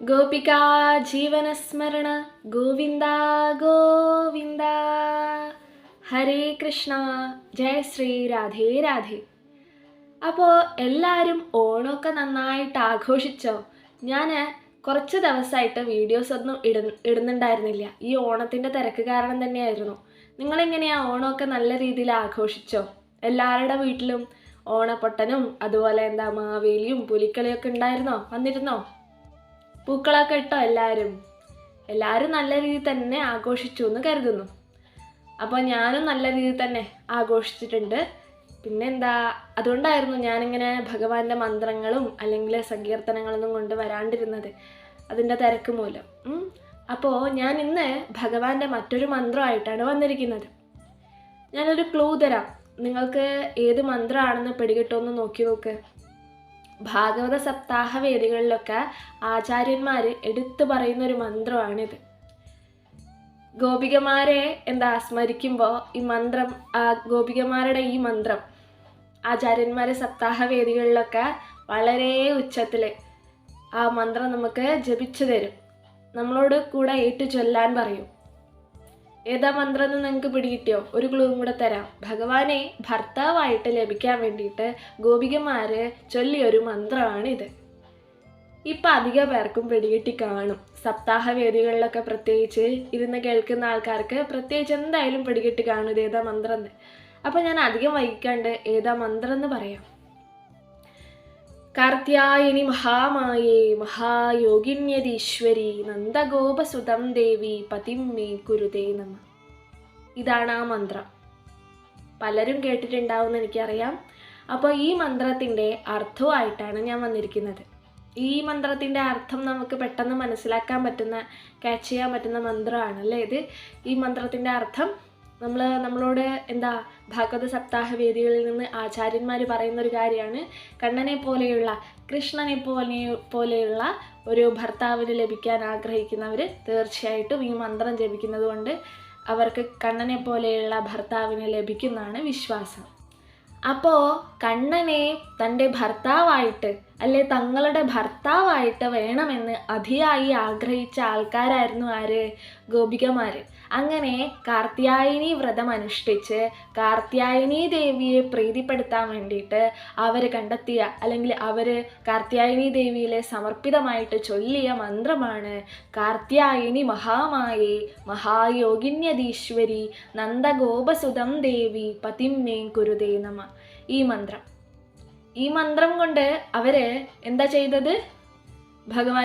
ഗോപികാ ജീവനസ്മരണ ഗോവിന്ദ ഗോവിന്ദ. ഹരേ കൃഷ്ണ ജയ ശ്രീ രാധേ രാധേ. അപ്പോൾ എല്ലാവരും ഓണമൊക്കെ നന്നായിട്ട് ആഘോഷിച്ചോ? ഞാൻ കുറച്ച് ദിവസമായിട്ട് വീഡിയോസ് ഒന്നും ഇട ഇടുന്നുണ്ടായിരുന്നില്ല. ഈ ഓണത്തിന്റെ തിരക്ക് കാരണം തന്നെയായിരുന്നു. നിങ്ങളെങ്ങനെയാ ഓണമൊക്കെ നല്ല രീതിയിൽ ആഘോഷിച്ചോ? എല്ലാവരുടെ വീട്ടിലും ഓണപ്പൊട്ടനും അതുപോലെ എന്താ മാവേലിയും പുലിക്കളിയൊക്കെ ഉണ്ടായിരുന്നോ? വന്നിരുന്നോ? പൂക്കളൊക്കെ ഇട്ടോ എല്ലാവരും എല്ലാവരും നല്ല രീതിയിൽ തന്നെ ആഘോഷിച്ചു എന്ന് കരുതുന്നു. അപ്പോൾ ഞാനും നല്ല രീതിയിൽ തന്നെ ആഘോഷിച്ചിട്ടുണ്ട്. പിന്നെ പിന്നെന്താ അതുകൊണ്ടായിരുന്നു ഞാനിങ്ങനെ ഭഗവാന്റെ മന്ത്രങ്ങളും അല്ലെങ്കിൽ സങ്കീർത്തനങ്ങളൊന്നും കൊണ്ട് വരാണ്ടിരുന്നത് അതിന്റെ തിരക്ക് മൂലം. അപ്പോൾ ഞാൻ ഇന്ന് ഭഗവാന്റെ മറ്റൊരു മന്ത്രമായിട്ടാണ് വന്നിരിക്കുന്നത്. ഞാനൊരു ക്ലൂ തരാം. നിങ്ങൾക്ക് ഏത് മന്ത്രമാണെന്ന് പിടികിട്ടുമെന്ന് നോക്കി നോക്ക്. ഭാഗവത സപ്താഹ വേദികളിലൊക്കെ ആചാര്യന്മാർ എടുത്തു പറയുന്ന ഒരു മന്ത്രമാണിത്. ഗോപികമാരെ എന്താ സ്മരിക്കുമ്പോൾ ഈ മന്ത്രം ആ ഗോപികമാരുടെ ഈ മന്ത്രം ആചാര്യന്മാരെ സപ്താഹ വേദികളിലൊക്കെ വളരെ ഉച്ചത്തിൽ ആ മന്ത്രം നമുക്ക് ജപിച്ചു തരും. നമ്മളോട് കൂടെ ഏറ്റു ചൊല്ലാൻ പറയും. ഏതാ മന്ത്രം എന്ന് നിങ്ങൾക്ക് പിടികിട്ടിയോ? ഒരു ക്ലൂവും കൂടെ തരാം. ഭഗവാനെ ഭർത്താവായിട്ട് ലഭിക്കാൻ വേണ്ടിയിട്ട് ഗോപികമാര് ചൊല്ലിയൊരു മന്ത്രമാണിത്. ഇപ്പം അധിക പേർക്കും പിടികിട്ടി കാണും. സപ്താഹ വേദികളിലൊക്കെ പ്രത്യേകിച്ച് ഇരുന്ന് കേൾക്കുന്ന ആൾക്കാർക്ക് പ്രത്യേകിച്ച് എന്തായാലും പിടികിട്ടി കാണും ഇത് ഏതാ മന്ത്രം എന്ന് അപ്പം ഞാൻ അധികം വൈകിക്കാണ്ട് ഏതാ മന്ത്രം എന്ന് പറയാം. കാർത്യായനി മഹാമായേ മഹായോഗിന്യതീശ്വരി നന്ദഗോപസുതം ദേവി പതിം മേ കുരുതേ നമ. ഇതാണ് ആ മന്ത്രം. പലരും കേട്ടിട്ടുണ്ടാവുമെന്ന് എനിക്കറിയാം. അപ്പോൾ ഈ മന്ത്രത്തിന്റെ അർത്ഥവുമായിട്ടാണ് ഞാൻ വന്നിരിക്കുന്നത്. ഈ മന്ത്രത്തിന്റെ അർത്ഥം നമുക്ക് പെട്ടെന്ന് മനസ്സിലാക്കാൻ പറ്റുന്ന ക്യാച്ച് ചെയ്യാൻ പറ്റുന്ന മന്ത്രമാണ് അല്ലേ ഇത്? ഈ മന്ത്രത്തിന്റെ അർത്ഥം നമ്മൾ നമ്മളോട് എന്താ ഭാഗവത സപ്താഹ വേദികളിൽ നിന്ന് ആചാര്യന്മാർ പറയുന്ന ഒരു കാര്യമാണ്. കണ്ണനെ പോലെയുള്ള കൃഷ്ണനെ പോലെ പോലെയുള്ള ഒരു ഭർത്താവിന് ലഭിക്കാൻ ആഗ്രഹിക്കുന്നവർ തീർച്ചയായിട്ടും ഈ മന്ത്രം ജപിക്കുന്നത് കൊണ്ട് അവർക്ക് കണ്ണനെ പോലെയുള്ള ഭർത്താവിന് ലഭിക്കുന്നതാണ് വിശ്വാസം. അപ്പോൾ കണ്ണനെ തന്റെ ഭർത്താവായിട്ട് അല്ലെ തങ്ങളുടെ ഭർത്താവായിട്ട് വേണമെന്ന് അതിയായി ആഗ്രഹിച്ച ആൾക്കാരായിരുന്നു ആര്? ഗോപികമാർ അങ്ങനെ കാർത്യായനി വ്രതം അനുഷ്ഠിച്ച് കാർത്യായനി ദേവിയെ പ്രീതിപ്പെടുത്താൻ വേണ്ടിയിട്ട് അവർ കണ്ടെത്തിയ അല്ലെങ്കിൽ അവർ കാർത്യായനി ദേവിയിലെ സമർപ്പിതമായിട്ട് ചൊല്ലിയ മന്ത്രമാണ് കാർത്യായനി മഹാമായേ മഹായോഗിന്യതീശ്വരി നന്ദഗോപസുതം ദേവി പതിമ്മേ കുരുതേ നമ. ഈ മന്ത്രം. ഈ മന്ത്രം കൊണ്ട് അവർ എന്താ ചെയ്തത്? ഭഗവാൻ